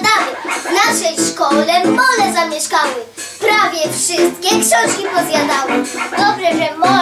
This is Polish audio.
W naszej szkole mole zamieszkały. Prawie wszystkie książki pozjadały. Dobre, że mole